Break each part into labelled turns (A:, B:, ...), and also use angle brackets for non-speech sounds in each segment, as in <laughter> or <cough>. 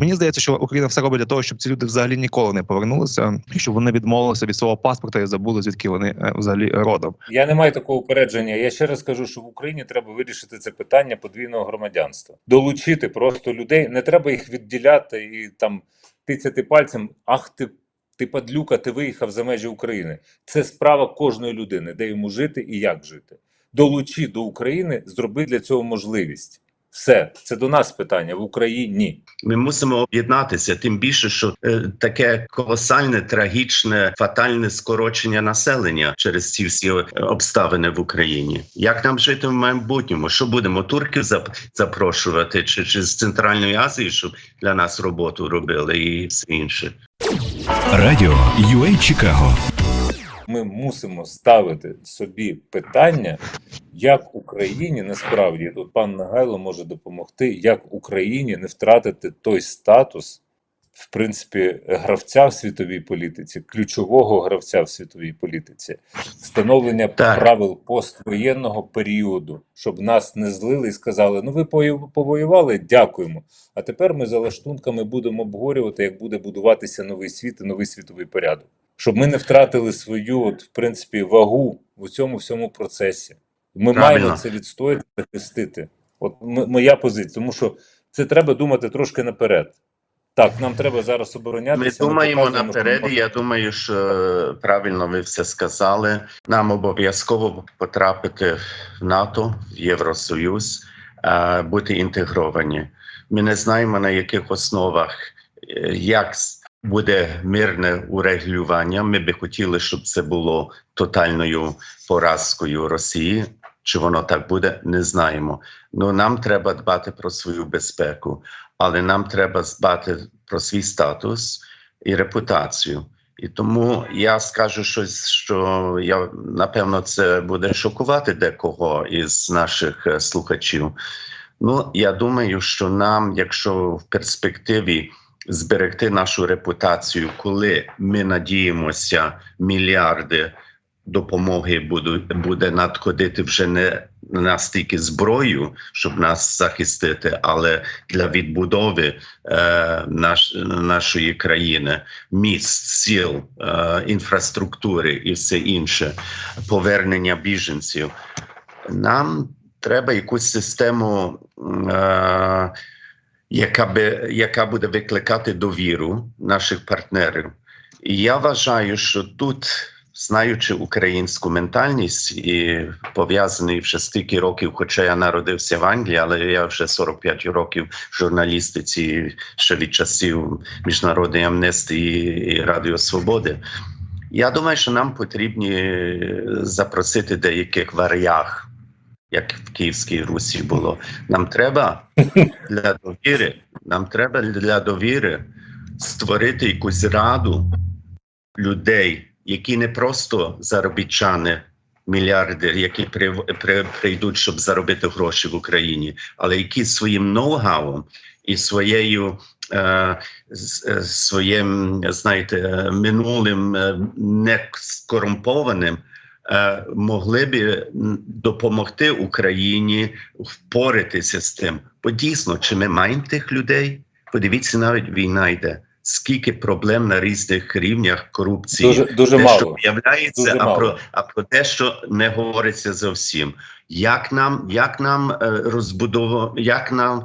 A: Мені здається, що Україна все робить для того, щоб ці люди взагалі ніколи не повернулися, щоб вони відмовилися від свого паспорта і забули звідки вони е, взагалі родом.
B: Я не маю такого упередження. Я ще раз кажу, що в Україні треба вирішити це питання подвійного громадянства. Долучити просто людей. Не треба їх відділяти і там тицяти пальцем. Ах, ти, ти падлюка, ти виїхав за межі України. Це справа кожної людини, де йому жити і як жити. Долучи до України, зроби для цього можливість. Все, це до нас питання в Україні.
C: Ми мусимо об'єднатися, тим більше, що е, таке колосальне, трагічне, фатальне скорочення населення через ці всі е, обставини в Україні. Як нам жити в майбутньому? Що будемо турків зап- запрошувати, чи, чи з Центральної Азії, щоб для нас роботу робили, і все інше.
D: Радіо UA Чикаго
B: Ми мусимо ставити собі питання, як Україні насправді тут пан Нагайло може допомогти, як Україні не втратити той статус, в принципі, гравця в світовій політиці, ключового гравця в світовій політиці, встановлення
C: Так.
B: правил поствоєнного періоду, щоб нас не злили і сказали: ну ви повоювали, дякуємо. А тепер ми за лаштунками будемо обговорювати, як буде будуватися новий світ і новий світовий порядок. Щоб ми не втратили свою, от, в принципі, вагу в цьому всьому процесі. Ми
C: Правильно.
B: маємо це відстояти, захистити. От моя позиція, тому що це треба думати трошки наперед. Так, нам треба зараз
C: Ми думаємо
B: ми
C: наперед. Я думаю, що правильно ви все сказали. Нам обов'язково потрапити в НАТО, в Євросоюз, е, бути інтегровані. Ми не знаємо на яких основах, е, як буде мирне урегулювання. Ми би хотіли, щоб це було тотальною поразкою Росії. Чи воно так буде, не знаємо. Ну нам треба дбати про свою безпеку, але нам треба дбати про свій статус і репутацію. І тому я скажу щось, що я напевно це буде шокувати декого із наших е, слухачів. Ну, я думаю, що нам, якщо в перспективі зберегти нашу репутацію, коли ми надіємося, мільярди допомоги будуть буде надходити вже не настільки зброю, щоб нас захистити, але для відбудови е, наш, нашої країни, міст, сіл, е, інфраструктури і все інше, повернення біженців. Нам треба якусь систему. Е, яка би яка буде викликати довіру наших партнерів, і я вважаю, що тут, знаючи українську ментальність і пов'язаний вже стільки років, хоча я народився в Англії, але я вже 45 років журналістиці ще від часів міжнародної амнестії і Радіо Свободи. Я думаю, що нам потрібні запросити деяких варях, як в Київській Русі було. Нам треба для довіри, нам треба для довіри створити якусь раду людей, які не просто заробітчани, мільярди, які при, при, прийдуть, щоб заробити гроші в Україні, але які своїм ноу-гау і своєю е, е, своїм, знаєте, е, минулим е, не скорумпованим. е, Могли би допомогти Україні впоратися з тим. Бо дійсно, чи ми маємо тих людей? Подивіться, навіть війна йде. Скільки проблем на різних рівнях корупції,
B: Дуже, дуже
C: те, що
B: мало.
C: з'являється,
B: Дуже
C: а
B: мало.
C: про а про те, що не говориться зовсім. Як нам, як нам е, розбудову, як нам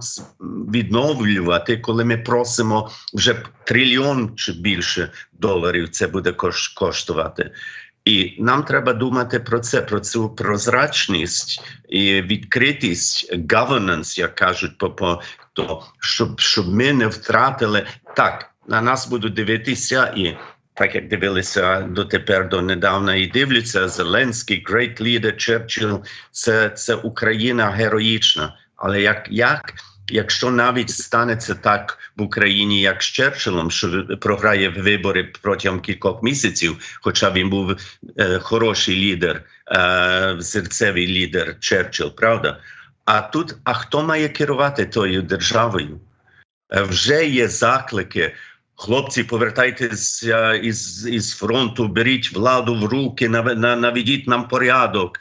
C: відновлювати, коли ми просимо вже трильйон чи більше доларів, це буде кош- коштувати. І нам треба думати про це, про цю прозрачність і відкритість, governance, як кажуть, по, то, щоб, щоб ми не втратили так. На нас будуть дивитися і так як дивилися дотепер до недавна і дивляться Зеленський, great leader, Черчилл, це, це Україна героїчна. Але як, як якщо навіть станеться так в Україні, як з Черчиллом, що програє вибори протягом кількох місяців, хоча він був е, хороший лідер, е, серцевий лідер Черчилл, правда? А тут, а хто має керувати тою державою? Е, Вже є заклики. Хлопці, повертайтеся із, із фронту, беріть владу в руки, на- наведіть нам порядок.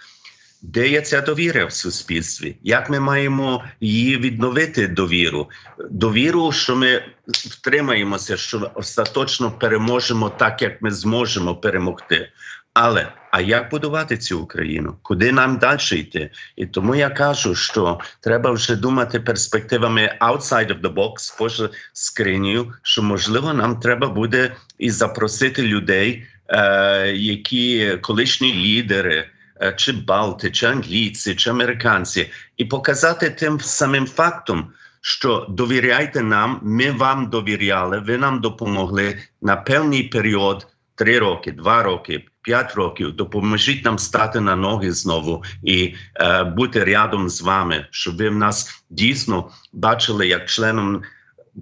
C: Де є ця довіра в суспільстві? Як ми маємо її відновити довіру? Довіру, що ми втримаємося, що остаточно переможемо так, як ми зможемо перемогти. Але а як будувати цю Україну? Куди нам далі йти? І тому я кажу, що треба вже думати перспективами outside of the box, поза скринею, що можливо нам треба буде і запросити людей, е, які колишні лідери, чи балти, чи англійці, чи американці, і показати тим самим фактом, що довіряйте нам, ми вам довіряли, ви нам допомогли на певний період. Три роки, два роки, п'ять років допоможіть нам стати на ноги знову і е, бути рядом з вами, щоб ви в нас дійсно бачили як членом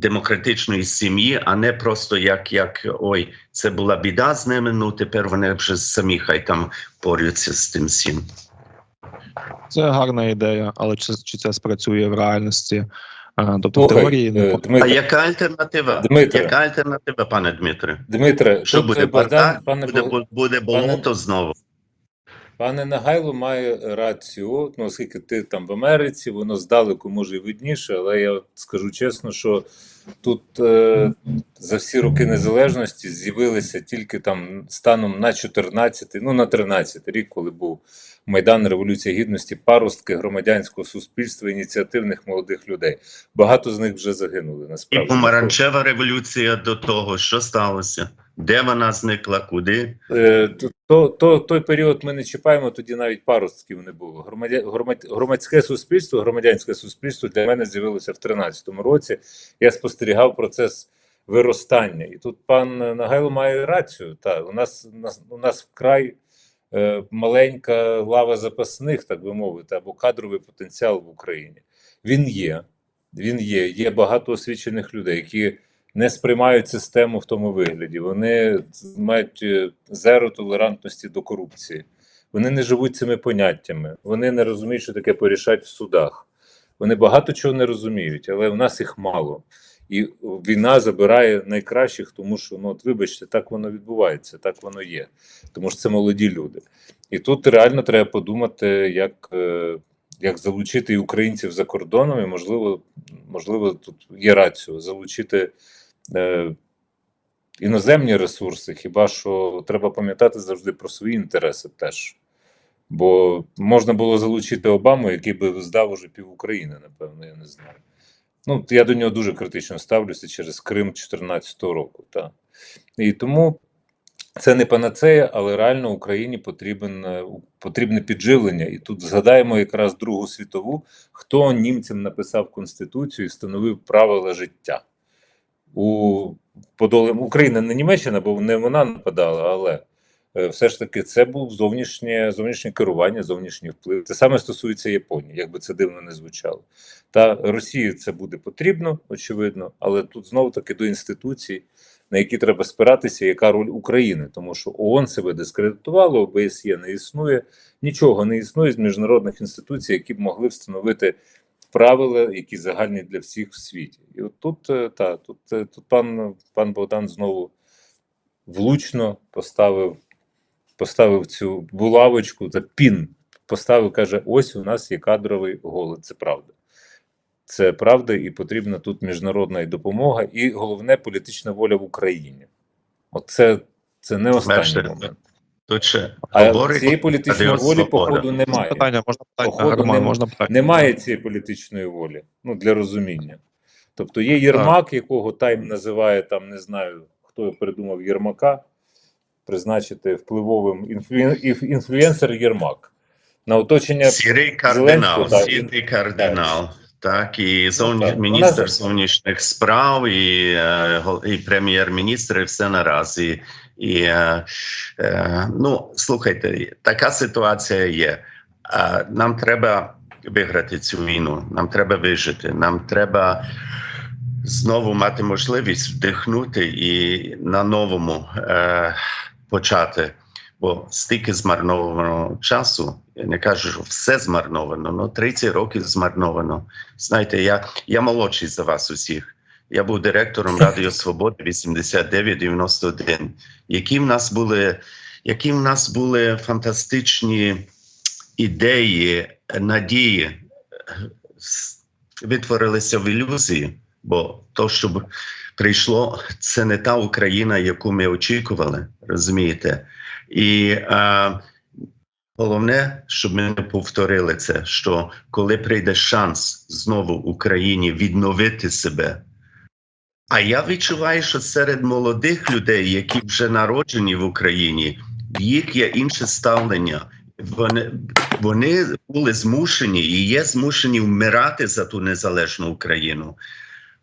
C: демократичної сім'ї, а не просто як, як ой, це була біда з ними. Ну тепер вони вже самі хай там борються з тим всім.
A: Це гарна ідея, але чи, чи це спрацює в реальності? Тобто
B: Слухай,
A: теорії не
B: е,
C: А яка альтернатива?
B: Дмитре.
C: Яка альтернатива, пане Дмитре?
B: Дмитре,
C: Що буде
B: Богдан,
C: бардак?
B: пане,
C: Буде, буде болото знову.
B: Пане Нагайло має рацію, ну оскільки ти там в Америці, воно здалеку може і видніше, але я скажу чесно, що тут е, за всі роки незалежності з'явилися тільки там станом на 14, ну на 13 рік, коли був Майдан Революція Гідності, паростки громадянського суспільства, ініціативних молодих людей. Багато з них вже загинули.
C: І
B: Насправді
C: помаранчева революція до того, що сталося? Де вона зникла? Куди?
B: Е, то- то, то, той період ми не чіпаємо, тоді навіть паростків не було. Громадське суспільство, громадянське суспільство для мене з'явилося в 13-му році. Я спостерігав процес виростання. І тут пан Нагайло має рацію. Та, у, нас, у нас вкрай е, маленька лава запасних, так би мовити, або кадровий потенціал в Україні. Він є. Він є. Є багато освічених людей, які не сприймають систему в тому вигляді. Вони мають е, зеро толерантності до корупції. Вони не живуть цими поняттями. Вони не розуміють, що таке порішать в судах. Вони багато чого не розуміють, але в нас їх мало. І війна забирає найкращих, тому що ну от вибачте, так воно відбувається, так воно є. Тому що це молоді люди. І тут реально треба подумати, як, е, як залучити і українців за кордоном, і можливо, можливо, тут є рацію залучити е, іноземні ресурси. Хіба що треба пам'ятати завжди про свої інтереси теж. Бо можна було залучити Обаму, який би здав уже пів України, напевно, я не знаю. Ну, я до нього дуже критично ставлюся через Крим 2014 року. Та. І тому це не панацея, але реально Україні потрібен, е, потрібне підживлення. І тут згадаємо якраз Другу світову, хто німцям написав Конституцію і встановив правила життя. У подолі Україна не Німеччина, бо не вона нападала, але е, все ж таки це був зовнішнє, зовнішнє керування, зовнішній вплив. Це саме стосується Японії, як би це дивно не звучало. Та Росії це буде потрібно, очевидно, але тут знову таки до інституцій, на які треба спиратися, яка роль України, тому що ООН себе дискредитувало, ОБСЄ не існує, нічого не існує з міжнародних інституцій, які б могли встановити правила, які загальні для всіх в світі. І от тут е, та тут, е, тут пан, пан Богдан знову влучно поставив, поставив цю булавочку та пін. Поставив, каже: ось у нас є кадровий голод. Це правда. Це правда, і потрібна тут міжнародна і допомога, і головне політична воля в Україні. Оце це не останній момент.
C: Тут ще
B: А
C: говорить
B: цієї політичної волі,
C: Свобода.
B: походу, немає.
A: Питання можна питання,
B: Походу,
A: Роман,
B: нема-
A: можна питання.
B: Немає цієї політичної волі ну, для розуміння. Тобто є Єрмак, якого Тайм називає там, не знаю, хто придумав Єрмака, призначити впливовим інфлю... інфлюенсер Єрмак. На оточення
C: Сірий кардинал,
B: так,
C: сірий кардинал. Так, і зовні...
B: Ну, так.
C: міністр зовнішніх справ, і, е, і прем'єр-міністр, і все нараз. І, е, е, ну, слухайте, така ситуація є. Нам треба виграти цю війну, нам треба вижити, нам треба знову мати можливість вдихнути і на новому е, почати. Бо стільки змарнованого часу, я не кажу, що все змарновано, але 30 років змарновано. Знаєте, я, я молодший за вас усіх. Я був директором Радіо Свободи 89-91. Які в нас були, які в нас були фантастичні ідеї, надії витворилися в ілюзії, бо то, що прийшло, це не та Україна, яку ми очікували, розумієте? І е, головне, щоб ми не повторили це, що коли прийде шанс знову Україні відновити себе. А я відчуваю, що серед молодих людей, які вже народжені в Україні, їх є інше ставлення. Вони, вони були змушені і є змушені вмирати за ту незалежну Україну.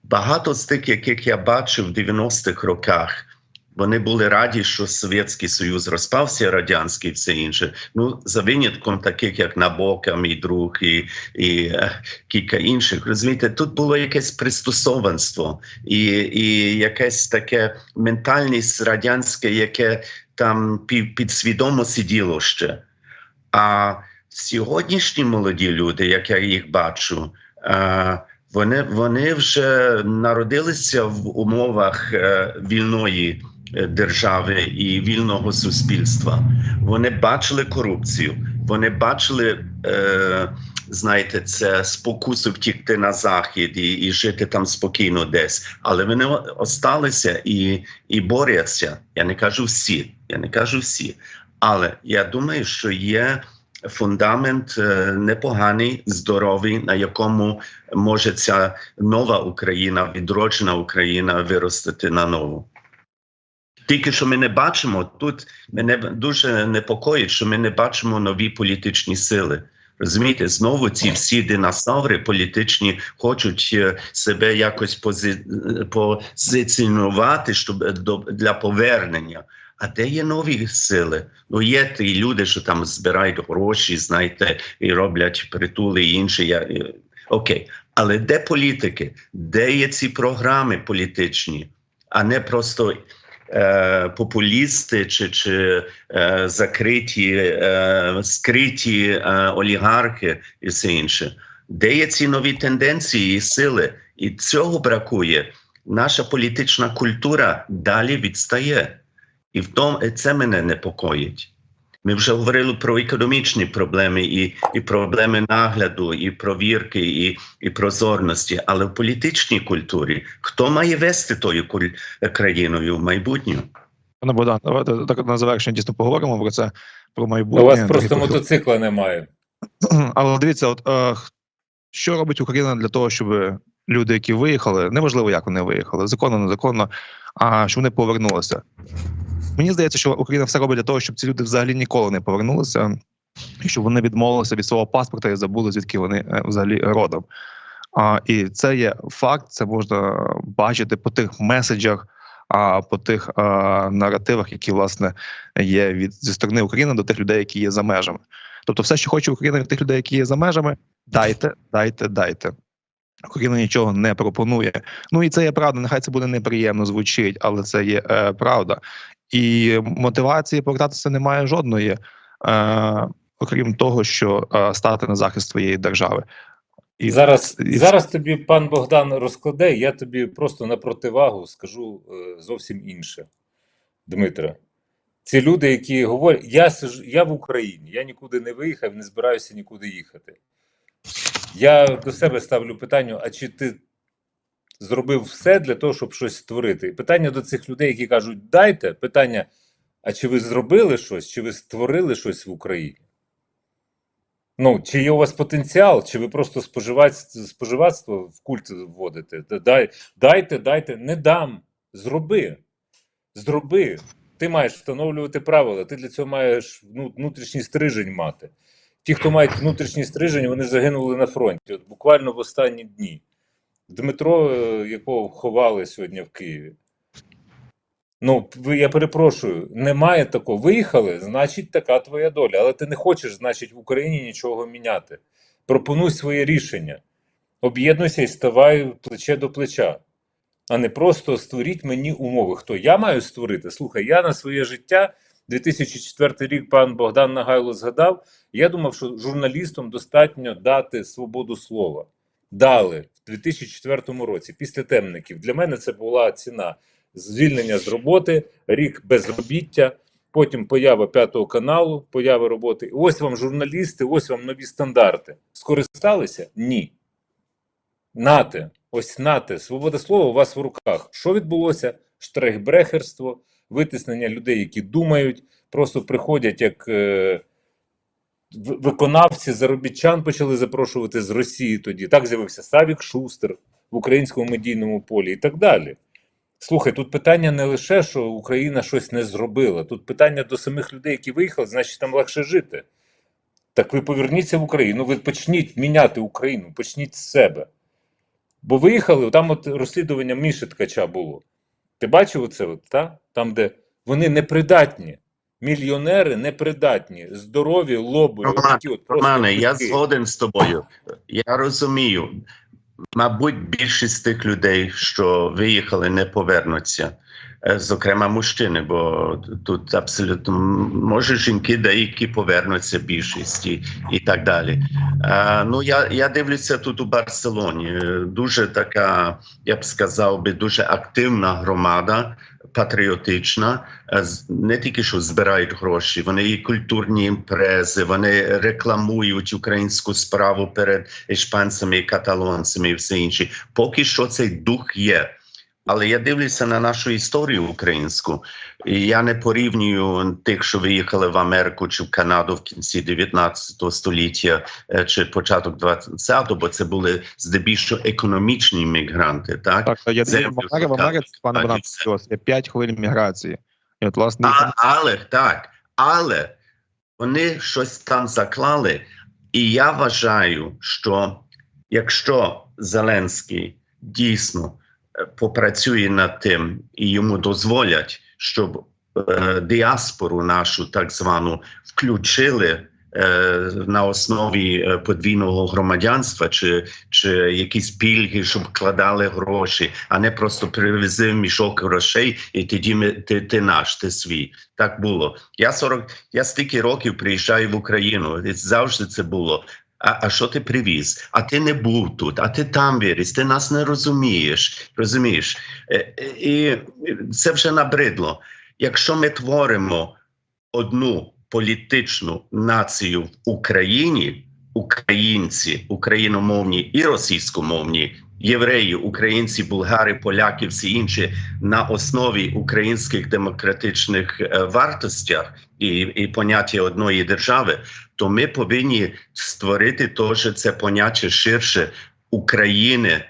C: Багато з тих, яких я бачив в 90-х роках, вони були раді, що Совєтський Союз розпався, радянський і все інше. Ну, за винятком таких, як Набока, мій друг і, і е, кілька інших. Розумієте, тут було якесь пристосованство і, і якесь таке ментальність радянське, яке там підсвідомо сиділо ще. А сьогоднішні молоді люди, як я їх бачу, е, вони, вони вже народилися в умовах е, вільної держави і вільного суспільства. Вони бачили корупцію, вони бачили, е, знаєте, це спокусу втікти на захід і, і жити там спокійно десь. Але вони осталися і, і борються. Я не кажу всі, я не кажу всі. Але я думаю, що є фундамент е, непоганий, здоровий, на якому може ця нова Україна, відроджена Україна виростити на нову. Тільки що ми не бачимо тут, мене дуже непокоїть, що ми не бачимо нові політичні сили. Розумієте, знову ці всі динозаври політичні хочуть е, себе якось пози... е, позиціонувати, щоб е, для повернення. А де є нові сили? Ну є ті люди, що там збирають гроші, знаєте, і роблять притули і інше. Я окей, але де політики? Де є ці програми політичні, а не просто е, популісти чи, чи е, закриті, е, скриті е, олігархи і все інше? Де є ці нові тенденції і сили? І цього бракує. Наша політична культура далі відстає. І в тому це мене непокоїть. Ми вже говорили про економічні проблеми, і, і проблеми нагляду, і провірки, і, і прозорності. Але в політичній культурі хто має вести тою країною в майбутнє?
A: Пане Богдан, давайте так на завершення дійсно поговоримо про це про майбутнє
B: У
A: вас
B: просто мотоцикла немає. <clears throat>
A: Але дивіться, от е, що робить Україна для того, щоб люди, які виїхали, неважливо, як вони виїхали, законно, незаконно, а щоб вони повернулися. Мені здається, що Україна все робить для того, щоб ці люди взагалі ніколи не повернулися, і щоб вони відмовилися від свого паспорта і забули, звідки вони е, взагалі родом. А, і це є факт, це можна бачити по тих меседжах, а по тих а, наративах, які власне є від зі сторони України до тих людей, які є за межами. Тобто, все, що хоче Україна від тих людей, які є за межами, дайте, дайте, дайте. Україна нічого не пропонує. Ну і це є правда. Нехай це буде неприємно звучить, але це є е, правда. І мотивації повертатися немає жодної, е, окрім того, що е, стати на захист своєї держави. І
B: зараз,
A: і-
B: зараз тобі пан Богдан розкладе, я тобі просто на противагу скажу е, зовсім інше. Дмитре, ці люди, які говорять, я сижу, я в Україні, я нікуди не виїхав, не збираюся нікуди їхати. Я до себе ставлю питання: а чи ти зробив все для того, щоб щось створити? Питання до цих людей, які кажуть, дайте питання: а чи ви зробили щось, чи ви створили щось в Україні? Ну, чи є у вас потенціал, чи ви просто споживацтво в культ вводите? Дай, дайте, дайте, не дам. Зроби. Зроби. Ти маєш встановлювати правила, ти для цього маєш ну, внутрішній стрижень мати. Ті, хто мають внутрішній стрижень, вони загинули на фронті. От буквально в останні дні. Дмитро, е, якого ховали сьогодні в Києві. Ну, я перепрошую, немає такого. Виїхали, значить, така твоя доля. Але ти не хочеш, значить, в Україні нічого міняти. Пропонуй своє рішення. Об'єднуйся і ставай плече до плеча. А не просто створіть мені умови. Хто я маю створити? Слухай, я на своє життя 2004 рік пан Богдан Нагайло згадав. Я думав, що журналістам достатньо дати свободу слова. Дали в 2004 році, після темників. Для мене це була ціна звільнення з роботи, рік безробіття. потім поява п'ятого каналу, поява роботи. Ось вам журналісти, ось вам нові стандарти. Скористалися? Ні. Нате, ось нате, свобода слова у вас в руках. Що відбулося? Штрейхбрехерство, витиснення людей, які думають, просто приходять як е, виконавці, заробітчан почали запрошувати з Росії тоді. Так з'явився Савік Шустер в українському медійному полі і так далі. Слухай, тут питання не лише, що Україна щось не зробила. Тут питання до самих людей, які виїхали, значить там легше жити. Так ви поверніться в Україну, ви почніть міняти Україну, почніть з себе. Бо виїхали, там от розслідування Міші Ткача було. Ти бачив оце, от, та? Там, де вони непридатні, мільйонери непридатні, здорові, лобові.
C: Роман,
B: от
C: Романе, я згоден з тобою. Я розумію. Мабуть, більшість тих людей, що виїхали, не повернуться. Е, Зокрема, мужчини, бо тут абсолютно може жінки деякі повернуться більшість і, і так далі. Е, ну я, я дивлюся тут у Барселоні. Е, Дуже така, я б сказав би, дуже активна громада, патріотична. Не тільки що збирають гроші, вони і культурні імпрези, вони рекламують українську справу перед іспанцями і каталонцями, і все інше. Поки що цей дух є. Але я дивлюся на нашу історію українську, і я не порівнюю тих, що виїхали в Америку чи в Канаду в кінці 19 століття е, чи початок 20-го, бо це були здебільшого економічні мігранти. Так,
A: Так, я
C: Землю
A: в Америці, в Америці, пане є п'ять хвилин міграції. І от, власне,
C: А, але так, але вони щось там заклали. І я вважаю, що якщо Зеленський дійсно попрацює над тим і йому дозволять, щоб е, діаспору нашу так звану включили. е, На основі е, подвійного громадянства чи, чи якісь пільги, щоб вкладали гроші, а не просто привези мішок грошей, і тоді ми, ти, ти наш, ти свій. Так було. Я 40, я стільки років приїжджаю в Україну, і завжди це було. А, а що ти привіз? А ти не був тут, а ти там виріс, ти нас не розумієш. Розумієш? Е, е, І це вже набридло. Якщо ми творимо одну політичну націю в Україні, українці, україномовні і російськомовні, євреї, українці, булгари, поляки, всі інші на основі українських демократичних е, вартостях і, і поняття одної держави, то ми повинні створити теж це поняття ширше України.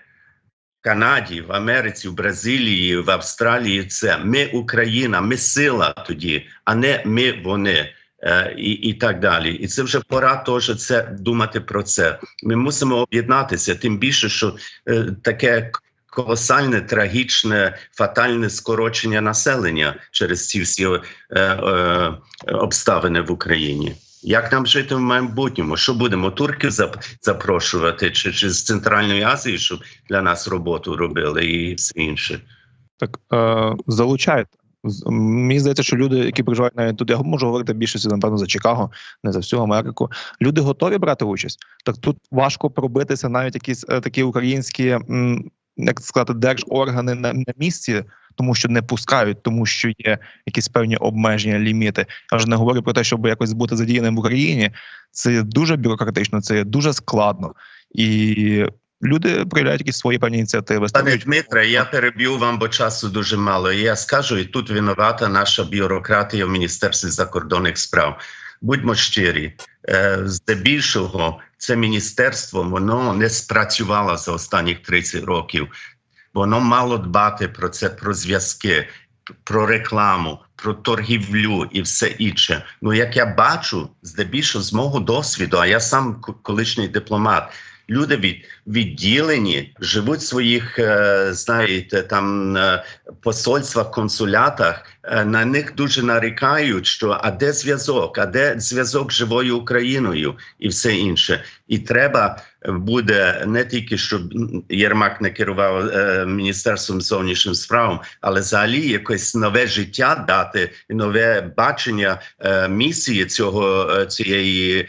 C: Канаді, в Америці, в Бразилії, в Австралії це ми Україна, ми сила тоді, а не ми вони. Е, і, і так далі. І це вже пора теж це думати про це. Ми мусимо об'єднатися, тим більше, що е, таке колосальне, трагічне, фатальне скорочення населення через ці всі е, е, обставини в Україні. Як нам жити в майбутньому? Що будемо турків зап- запрошувати, чи, чи з Центральної Азії, щоб для нас роботу робили, і все інше?
A: Так е, залучайте. Мені здається, що люди, які проживають навіть тут, я можу говорити більшості, напевно, за Чикаго, не за всю Америку. Люди готові брати участь. Так тут важко пробитися навіть якісь е, такі українські, як сказати, держоргани на, на місці, тому що не пускають, тому що є якісь певні обмеження, ліміти. Я вже не говорю про те, щоб якось бути задіяним в Україні. Це дуже бюрократично, це дуже складно. І люди проявляють якісь свої певні ініціативи.
C: Пане Дмитре, я переб'ю вам, бо часу дуже мало. І Я скажу, і тут винувата наша бюрократія в Міністерстві закордонних справ. Будьмо щирі, е, здебільшого це міністерство воно не спрацювало за останніх 30 років. Воно мало дбати про це, про зв'язки, про рекламу, про торгівлю і все інше. Ну як я бачу, здебільшого з мого досвіду, а я сам колишній дипломат. Люди від, відділені, живуть в своїх, е, знаєте, там е, посольствах, консулятах. Е, на них дуже нарікають, що а де зв'язок, а де зв'язок з живою Україною і все інше. І треба буде не тільки щоб Єрмак не керував е, міністерством зовнішнім справам, але взагалі якесь нове життя дати, нове бачення е, місії цього е, цієї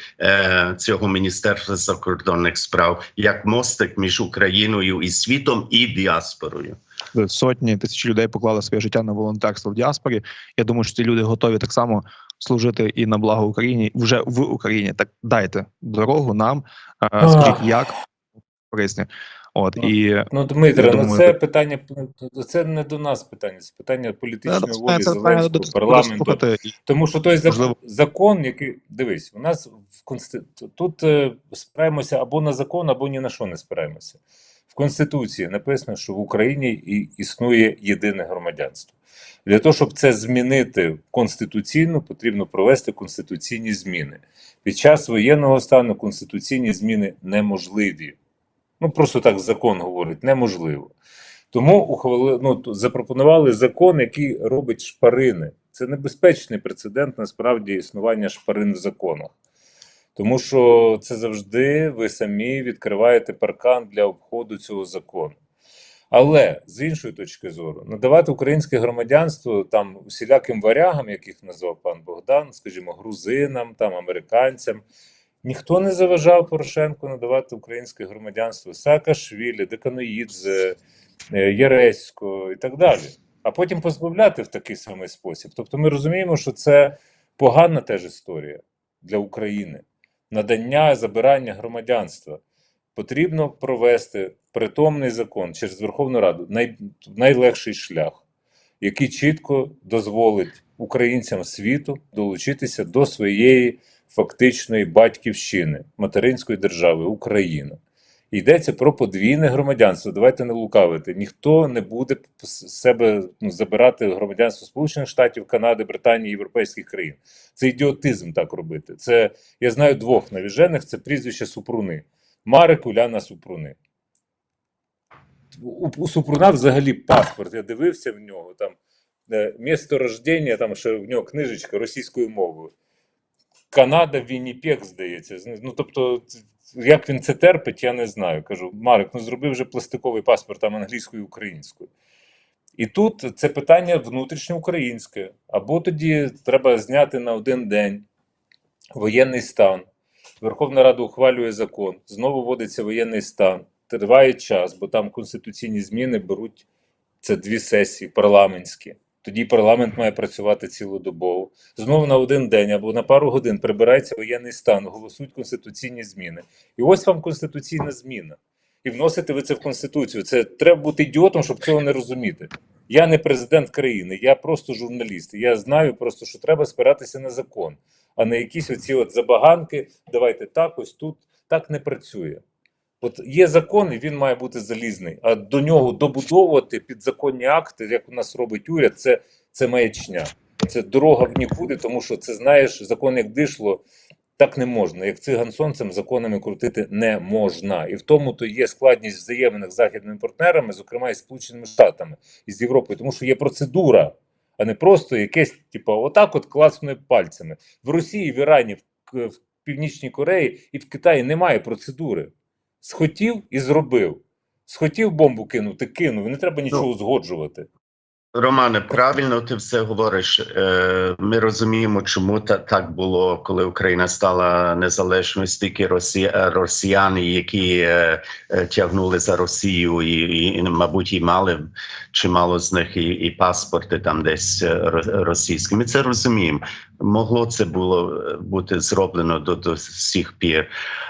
C: цього міністерства закордонних справ як мостик між Україною і світом і діаспорою.
A: сотні тисячі людей поклали своє життя на волонтерство в діаспорі. Я думаю, що ці люди готові так само служити і на благо Україні вже в Україні. Так дайте дорогу нам, е, скажіть, як корисні. От і
B: Ну, Дмитре, ну це
A: так.
B: питання це не до нас питання, це питання політичної
A: Е,
B: волі
A: це
B: Зеленського, парламенту. Тому що той закон,
A: Можливо.
B: закон, який дивись, у нас в консти... тут е, спираємося або на закон, або ні на що не спираємося. В Конституції написано, що в Україні існує єдине громадянство. Для того, щоб це змінити конституційно, потрібно провести конституційні зміни. Під час воєнного стану конституційні зміни неможливі. Ну просто так закон говорить, неможливо. Тому ухвали, ну, запропонували закон, який робить шпарини. Це небезпечний прецедент насправді існування шпарин в законах. Тому що це завжди ви самі відкриваєте паркан для обходу цього закону. Але з іншої точки зору, надавати українське громадянство там усіляким варягам, яких назвав пан Богдан, скажімо, грузинам, там американцям. Ніхто не заважав Порошенку надавати українське громадянство Саакашвілі, Деканоїдзе, е, Єресько і так далі. А потім позбавляти в такий самий спосіб. Тобто ми розуміємо, що це погана теж історія для України. Надання забирання громадянства. Потрібно провести притомний закон через Верховну Раду, най, найлегший шлях, який чітко дозволить українцям світу долучитися до своєї фактичної батьківщини материнської держави Україна. Йдеться про подвійне громадянство. Давайте не лукавити. Ніхто не буде себе ну, забирати громадянство Сполучених Штатів, Канади, Британії, європейських країн. Це ідіотизм так робити. Це я знаю двох навіжених, це прізвище Супруни. Марик Уляна Супруни. У, у Супруна взагалі паспорт. Я дивився в нього там е, місто рождення, там ще в нього книжечка російською мовою. Канада, Вінніпек, здається. Ну, тобто, як він це терпить, я не знаю. Кажу, Марик, ну зроби вже пластиковий паспорт там англійською і українською. І тут це питання внутрішньоукраїнське. Або тоді треба зняти на один день воєнний стан. Верховна Рада ухвалює закон, знову вводиться воєнний стан, триває час, бо там конституційні зміни беруть це дві сесії парламентські. Тоді парламент має працювати цілодобово. Знову на один день або на пару годин прибирається воєнний стан, голосують конституційні зміни. І ось вам конституційна зміна. І вносите ви це в конституцію. Це треба бути ідіотом, щоб цього не розуміти. Я не президент країни, я просто журналіст. Я знаю просто, що треба спиратися на закон, а не якісь оці от забаганки. Давайте так, ось тут так не працює. От є закон, і він має бути залізний. А до нього добудовувати підзаконні акти, як у нас робить уряд, це, це маячня. Це дорога в нікуди, тому що це знаєш, закон як дишло, так не можна. Як циган сонцем законами крутити не можна. І в тому то є складність взаємних з західними партнерами, зокрема і Сполученими Штатами і з Європою, тому що є процедура, а не просто якесь, типу, отак от класною пальцями. В Росії, в Ірані, в, в Північній Кореї і в Китаї немає процедури. Схотів і зробив. Схотів бомбу кинути, кинув. Не треба нічого узгоджувати.
C: Романе, правильно ти все говориш. Е, Ми розуміємо, чому так було, коли Україна стала незалежною. Стільки е, росіяни, які е, тягнули за Росію, і, і, мабуть, і мали чимало з них і, і паспорти там десь російські. Ми це розуміємо. Могло це було е, бути зроблено до, до сих пір,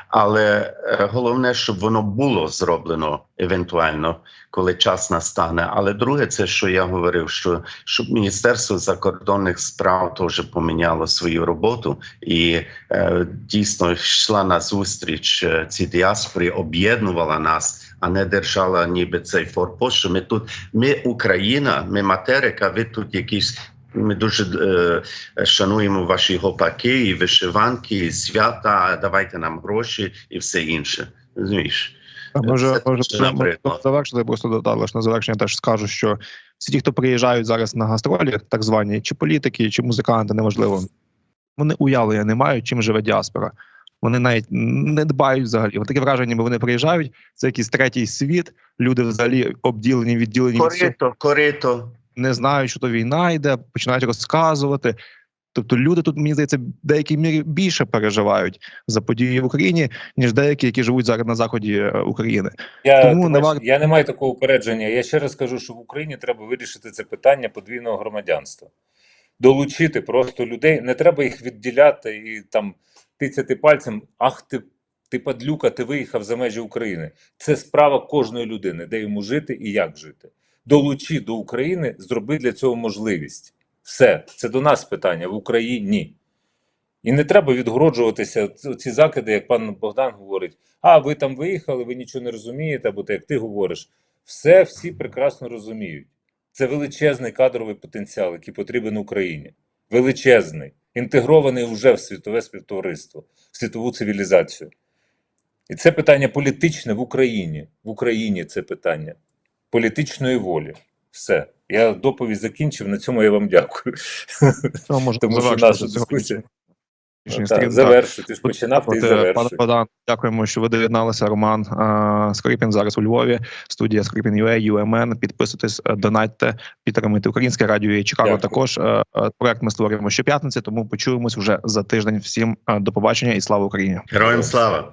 C: але е, головне, щоб воно було зроблено евентуально коли час настане. Але друге, це що я говорив, що щоб Міністерство закордонних справ теж поміняло свою роботу і е, дійсно йшла на зустріч е, цій діаспорі, об'єднувала нас, а не держала ніби цей форпост. Що ми тут, ми Україна, ми материка, ви тут якісь. Ми дуже е, шануємо ваші гопаки, і вишиванки, і свята. Давайте нам гроші і все інше. Розумієш?
A: А Може, може, завершити, просто додав лише на завершення теж скажу, що всі ті, хто приїжджають зараз на гастролі, так звані, чи політики, чи музиканти, неважливо, вони уявлення не мають, чим живе діаспора. Вони навіть не дбають взагалі. Таке враження, ніби вони приїжджають, це якийсь третій світ, люди взагалі обділені, відділені від
C: Корито, корито.
A: Не знають, що то війна йде, починають розказувати. Тобто люди тут, мені здається, деякій мірі більше переживають за події в Україні, ніж деякі, які живуть зараз на заході е, України.
B: Я,
A: Тому не варто-
B: я не маю такого упередження. Я ще раз кажу, що в Україні треба вирішити це питання подвійного громадянства. Долучити просто людей. Не треба їх відділяти і там тицяти пальцем. Ах, ти, ти падлюка, ти виїхав за межі України. Це справа кожної людини, де йому жити і як жити. Долучи до України, зроби для цього можливість. Все, це до нас питання в Україні. І не треба відгороджуватися ці закиди, як пан Богдан говорить. А, ви там виїхали, ви нічого не розумієте, або те, як ти говориш. Все всі прекрасно розуміють. Це величезний кадровий потенціал, який потрібен Україні. Величезний, інтегрований вже в світове співтовариство, в світову цивілізацію. І це питання політичне в Україні. В Україні це питання політичної волі. Все. Я доповідь закінчив. На цьому я вам дякую.
A: Може,
B: Тому що наша дискусія- Так,
A: сторін.
B: Ти ж починав, ти
A: е,
B: завершуй.
A: Пане Богдан, дякуємо, що ви доєдналися. Роман е, Скрипін зараз у Львові. Студія Скрипін UA, UMN. Підписуйтесь, е, донатьте, підтримуйте українське радіо і Чикаго.
B: Дякую.
A: Також проект ми створюємо щоп'ятниці, тому почуємось вже за тиждень. Всім до побачення і слава Україні.
C: Героям слава!